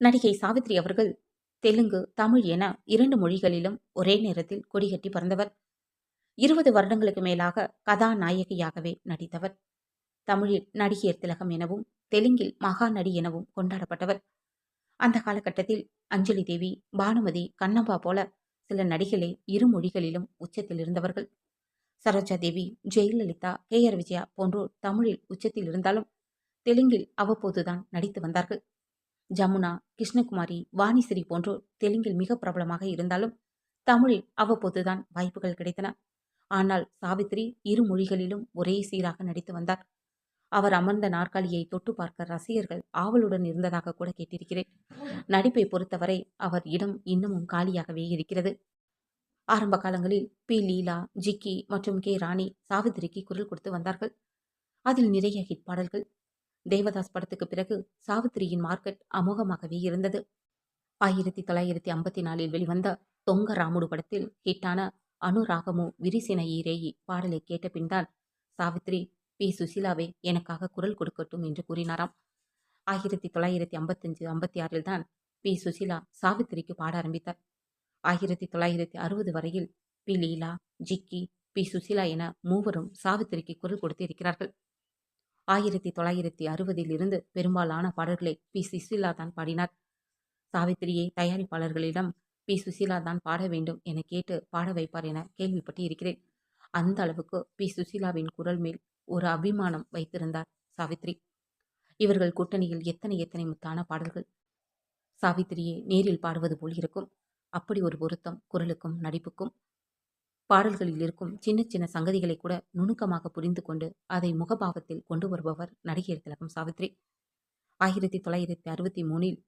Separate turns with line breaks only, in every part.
நடிகை சாவித்ரி அவர்கள் தெலுங்கு தமிழ் என இரண்டு மொழிகளிலும் ஒரே நேரத்தில் கொடிகட்டி பறந்தவர். இருபது வருடங்களுக்கு மேலாக கதாநாயகியாகவே நடித்தவர். தமிழில் நடிகையர் திலகம் எனவும் தெலுங்கில் மகாநடி எனவும் கொண்டாடப்பட்டவர். அந்த காலகட்டத்தில் அஞ்சலி தேவி பானுமதி கண்ணப்பா போல சில நடிகளே இரு மொழிகளிலும் உச்சத்தில் இருந்தவர்கள். சரோஜா தேவி ஜெயலலிதா கே ஆர் விஜயா போன்றோர் தமிழில் உச்சத்தில் இருந்தாலும் தெலுங்கில் அவ்வப்போதுதான் நடித்து வந்தார்கள். ஜமுனா கிருஷ்ணகுமாரி வாணிஸ்ரீ போன்றோர் தெலுங்கில் மிக பிரபலமாக இருந்தாலும் தமிழில் அவ்வப்போதுதான் வாய்ப்புகள் கிடைத்தன. ஆனால் சாவித்ரி இரு மொழிகளிலும் ஒரே சீராக நடித்து வந்தார். அவர் அமர்ந்த நாற்காலியை தொட்டு பார்க்க ரசிகர்கள் ஆவலுடன் இருந்ததாக கூட கேட்டிருக்கிறேன். நடிப்பை பொறுத்தவரை அவர் இடம் இன்னமும் காலியாகவே இருக்கிறது. ஆரம்ப காலங்களில் பி. லீலா ஜிக்கி மற்றும் கே. ராணி சாவித்திரிக்கு குரல் கொடுத்து வந்தார்கள். அதில் நிறைய ஹிட் பாடல்கள் தேவதாஸ் படத்துக்கு பிறகு சாவித்திரியின் மார்க்கெட் அமோகமாகவே இருந்தது. ஆயிரத்தி தொள்ளாயிரத்தி ஐம்பத்தி நாலில் வெளிவந்த தொங்க ராமுடு படத்தில் ஹிட்டான அனுராகமு விரிசின ஈரேயி பாடலை கேட்ட பின்தான் சாவித்ரி பி. சுசிலாவே எனக்காக குரல் கொடுக்கட்டும் என்று கூறினாராம். ஆயிரத்தி தொள்ளாயிரத்தி ஐம்பத்தஞ்சு ஐம்பத்தி ஆறில் தான் பி. சுசிலா சாவித்திரிக்கு பாட ஆரம்பித்தார். ஆயிரத்தி தொள்ளாயிரத்தி அறுபது வரையில் பி. லீலா ஜிக்கி பி. சுசிலா என மூவரும் சாவித்திரிக்கு குரல் கொடுத்து இருக்கிறார்கள் ஆயிரத்தி தொள்ளாயிரத்தி அறுபதில் இருந்து பெரும்பாலான பாடல்களை பி. சுசிலா தான் பாடினார். சாவித்திரியை தயாரிப்பாளர்களிடம் பி. சுசீலா தான் பாட வேண்டும் என கேட்டு பாட வைப்பார் என கேள்விப்பட்டு இருக்கிறேன் அந்த அளவுக்கு பி. சுசீலாவின் குரல் மேல் ஒரு அபிமானம் வைத்திருந்தார் சாவித்ரி இவர்கள் கூட்டணியில் எத்தனை எத்தனை முத்தான பாடல்கள்? சாவித்திரியை நேரில் பாடுவது போல் இருக்கும். அப்படி ஒரு பொருத்தம் குரலுக்கும் நடிப்புக்கும் பாடல்களில் இருக்கும் சின்ன சின்ன சங்கதிகளை கூட நுணுக்கமாக புரிந்து கொண்டு அதை முகபாவத்தில் கொண்டு வருபவர் நடிகர் திலகம் சாவித்ரி. ஆயிரத்தி தொள்ளாயிரத்தி அறுபத்தி மூணில்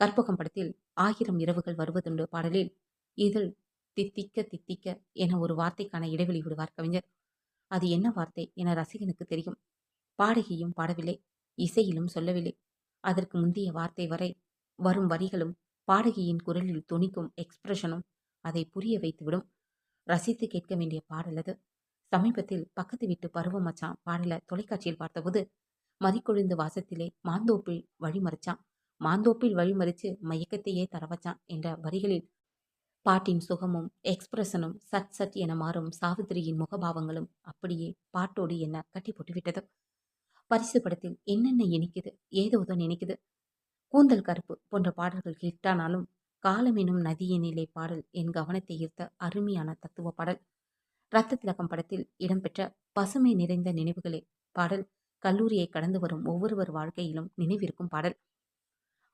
கற்பகம் படத்தில் ஆயிரம் இரவுகள் வருவதுண்டு பாடலில் இதில் தித்திக்க தித்திக்க என ஒரு வார்த்தைக்கான இடைவெளி விடுவார் கவிஞர். அது என்ன வார்த்தை என ரசிகனுக்கு தெரியும். பாடகியும் பாடவில்லை இசையிலும் சொல்லவில்லை. அதற்கு முந்தைய வார்த்தை வரை வரும் வரிகளும் பாடகியின் குரலில் துணிக்கும் எக்ஸ்பிரஷனும் அதை புரிய வைத்துவிடும். ரசித்து கேட்க வேண்டிய பாடல் அது. சமீபத்தில் பக்கத்து வீட்டு பருவம் மச்சான் பாடலை தொலைக்காட்சியில் பார்த்தபோது மதிக்கொழுந்து வாசத்திலே மாந்தோப்பில் வழிமறிச்சான் மாந்தோப்பில் வழிமறிச்சு மயக்கத்தையே தரவச்சான் என்ற வரிகளில் பாட்டின் சுகமும் எக்ஸ்பிரஷனும் சட் சட் என மாறும் சாவித்திரியின் முகபாவங்களும் அப்படியே பாட்டோடு என்ன கட்டி போட்டுவிட்டது. பரிசு படத்தில் என்னென்ன இனிக்குது ஏதோதோ நினைக்குது. கூந்தல் கருப்பு போன்ற பாடல்கள் ஹிட்டானாலும் காலமெனும் நதியினிலே பாடல் என் கவனத்தை ஈர்த்த அருமையான தத்துவ பாடல். ரத்த திலகம் படத்தில் இடம்பெற்ற பசுமை நிறைந்த நினைவுகளே பாடல். கல்லூரியை கடந்து வரும் ஒவ்வொருவர் வாழ்க்கையிலும் நினைவிருக்கும் பாடல்.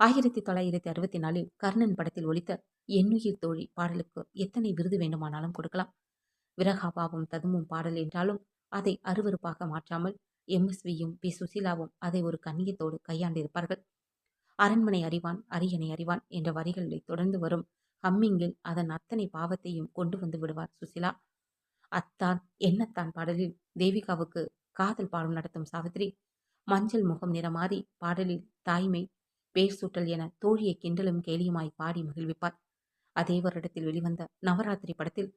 ஆயிரத்தி தொள்ளாயிரத்தி அறுபத்தி நாலில் கர்ணன் படத்தில் ஒலித்த எண்ணுயிர் தோழி பாடலுக்கு எத்தனை விருது வேண்டுமானாலும் கொடுக்கலாம். விரகாபாவும் ததுமும் பாடல் என்றாலும் அதை அருவறுப்பாக மாற்றாமல் எம்எஸ்வியும் பி. சுசீலாவும் அதை ஒரு கண்ணியத்தோடு கையாண்டிருப்பார்கள். அரண்மனை அறிவான் அரியணை அறிவான் என்ற வரிகளை தொடர்ந்து வரும் ஹம்மிங்கில் அதன் அத்தனை பாவத்தையும் கொண்டு வந்து விடுவார் சுசிலா. அத்தான் என்னத்தான் பாடலில் தேவிகாவுக்கு காதல் பாடம் நடத்தும் சாவித்ரி மஞ்சள் முகம் நிறமாறி பாடலில் தாய்மை பேர் சூட்டல் என தோழியை கிண்டலும் கேலியுமாய் பாடி மகிழ்விப்பார் அதே வருடத்தில் வெளிவந்த நவராத்திரி படத்தில்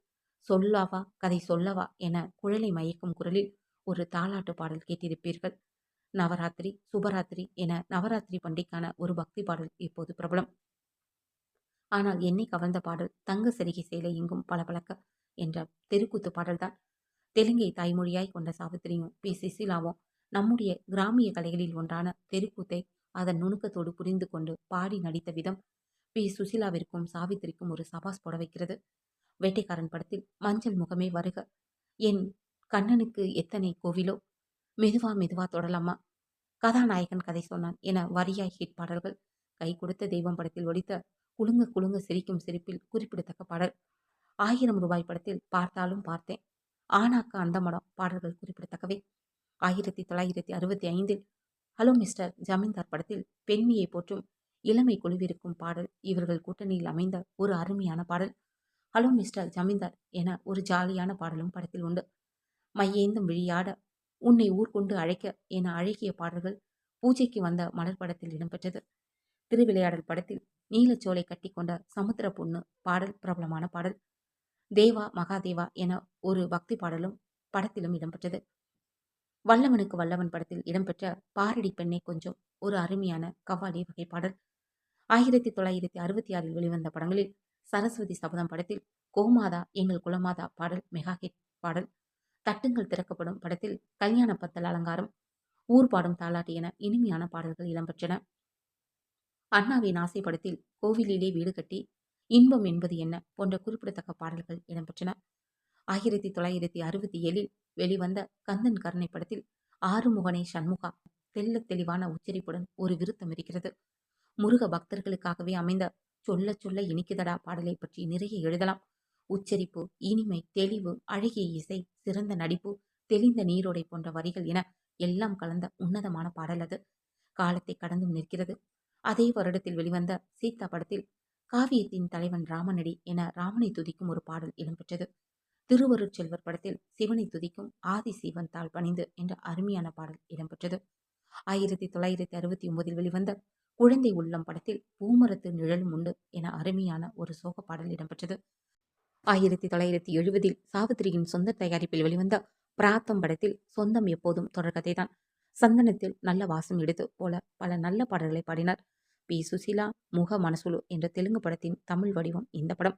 சொல்லாவா கதை சொல்லவா என குழலை மயக்கும் குரலில் ஒரு தாலாட்டு பாடல் கேட்டிருப்பீர்கள். நவராத்திரி சுபராத்திரி என நவராத்திரி பண்டிகைக்கான ஒரு பக்தி பாடல் இப்போது பிரபலம். ஆனால் என்னை கவர்ந்த பாடல் தங்க செருகி சேலை எங்கும் பளபளக்க என்ற தெருக்கூத்து பாடல்தான். தெலுங்கை தாய்மொழியாய் கொண்ட சாவித்திரியும் பி. சிசிலாவும் நம்முடைய கிராமிய கலைகளில் ஒன்றான தெருக்கூத்தை அதன் நுணுக்கத்தோடு புரிந்து கொண்டு பாடி நடித்த விதம் பி. சுசிலாவிற்கும் சாவித்திரிக்கும் ஒரு சபாஸ் போட வைக்கிறது. வேட்டைக்காரன் படத்தில் மஞ்சள் முகமே வருக. என் கண்ணனுக்கு எத்தனை கோவிலோ மெதுவா மெதுவா தொடலாமா? கதாநாயகன் கதை சொன்னான் என வரியாய் ஹிட் பாடல்கள். கை கொடுத்த தெய்வம் படத்தில் ஒடித்த குலுங்க குலுங்க சிரிக்கும் சிரிப்பில் குறிப்பிடத்தக்க பாடல். ஆயிரம் ரூபாய் படத்தில் பார்த்தாலும் பார்த்தேன். ஆனாக்கா அந்த மடம் பாடல்கள் குறிப்பிடத்தக்கவை. ஆயிரத்தி தொள்ளாயிரத்தி அறுபத்தி ஐந்தில் ஹலோ மிஸ்டர் ஜமீன்தார் படத்தில் பெண்மையை போற்றும் இளமை குழுவிருக்கும் பாடல். இவர்கள் கூட்டணியில் அமைந்த ஒரு அருமையான பாடல். ஹலோ மிஸ்டர் ஜமீன்தார் என ஒரு ஜாலியான பாடலும் படத்தில் உண்டு. மையேந்தும் விழியாட உன்னை ஊர்கொண்டு அழைக்க என அழகிய பாடல்கள் பூஜைக்கு வந்த மலர் படத்தில் இடம்பெற்றது. திருவிளையாடல் படத்தில் நீலச்சோலை கட்டி கொண்ட சமுத்திர பொண்ணு பாடல் பிரபலமான பாடல். தேவா மகாதேவா என ஒரு பக்தி பாடலும் படத்திலும் இடம்பெற்றது. வல்லவனுக்கு வல்லவன் படத்தில் இடம்பெற்ற பாரடி பெண்ணை கொஞ்சம் ஒரு அருமையான கவ்வாலி வகை பாடல். ஆயிரத்தி தொள்ளாயிரத்தி அறுபத்தி ஆறில் வெளிவந்த படங்களில் சரஸ்வதி சபதம் படத்தில் கோமாதா எங்கள் குலமாதா பாடல் மெகா ஹிட் பாடல். தட்டுங்கள் திறக்கப்படும் படத்தில் கல்யாண பத்தல் அலங்காரம் ஊர் பாடும் தாலாட்டு என இனிமையான பாடல்கள் இடம்பெற்றன. அண்ணாவின் ஆசை படத்தில் கோவிலிலே வீடு கட்டி இன்பம் என்பது என்ன போன்ற குறிப்பிடத்தக்க பாடல்கள் இடம்பெற்றன. ஆயிரத்தி தொள்ளாயிரத்தி அறுபத்தி ஏழில் வெளிவந்த கந்தன் கருணை படத்தில் ஆறுமுகனே சண்முகா தெல்ல தெளிவான உச்சரிப்புடன் ஒரு விருத்தம் இருக்கிறது. முருக பக்தர்களுக்காகவே அமைந்த சொல்ல சொல்ல இனிக்குதடா பாடலை பற்றி நிறைய எழுதலாம். உச்சரிப்பு இனிமை தெளிவு அழகிய இசை சிறந்த நடிப்பு தெளிந்த நீரோடை போன்ற வரிகள் என எல்லாம் கலந்த உன்னதமான பாடல் அது. காலத்தை கடந்தும் நிற்கிறது. அதே வருடத்தில் வெளிவந்த சீதா படத்தில் காவியத்தின் தலைவன் ராமனடி என ராமனை துதிக்கும் ஒரு பாடல் இடம்பெற்றது. திருவருட்செல்வர் படத்தில் சிவனை துதிக்கும் ஆதி சிவன் தாள் பணிந்து என்ற அருமையான பாடல் இடம்பெற்றது. ஆயிரத்தி தொள்ளாயிரத்தி அறுபத்தி ஒன்பதில் வெளிவந்த குழந்தை உள்ளம் படத்தில் பூமரத்து நிழலும் உண்டு என அருமையான ஒரு சோக பாடல் இடம்பெற்றது. ஆயிரத்தி தொள்ளாயிரத்தி எழுபதில் சாவித்திரியின் சொந்த தயாரிப்பில் வெளிவந்த பிராத்தம் படத்தில் சொந்தம் எப்போதும் தொடர்கதைதான் சந்தனத்தில் நல்ல வாசம் எடுத்து போல பல நல்ல பாடல்களை பாடினார். பி. சுசிலா முக மனசுலு என்ற தெலுங்கு படத்தின் தமிழ் வடிவம் இந்த படம்.